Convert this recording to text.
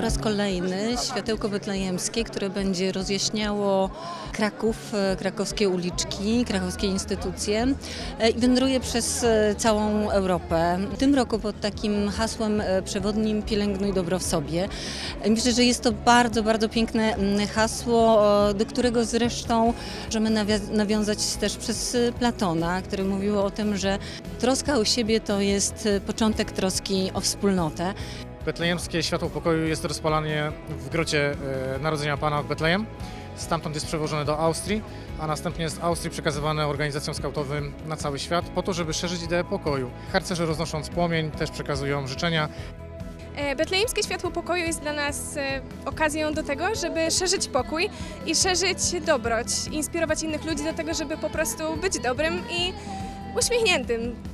po raz kolejny światełko betlejemskie, które będzie rozjaśniało Kraków, e, krakowskie uliczki, krakowskie instytucje e, i wędruje przez e, całą Europę. W tym roku pod takim hasłem przewodnim Pielęgnuj dobro w sobie. Myślę, że jest to bardzo, bardzo piękne hasło, do którego zresztą możemy nawiązać też przez Platona, który mówił o tym, że troska o siebie to jest początek troski o wspólnotę. Betlejemskie światło pokoju jest rozpalanie w grocie e, Narodzenia Pana w Betlejem. Stamtąd jest przewożone do Austrii, a następnie z Austrii przekazywane organizacjom skautowym na cały świat po to, żeby szerzyć ideę pokoju. Harcerze roznosząc płomień też przekazują życzenia. E, Betlejemskie Światło Pokoju jest dla nas e, okazją do tego, żeby szerzyć pokój i szerzyć dobroć, inspirować innych ludzi do tego, żeby po prostu być dobrym i uśmiechniętym.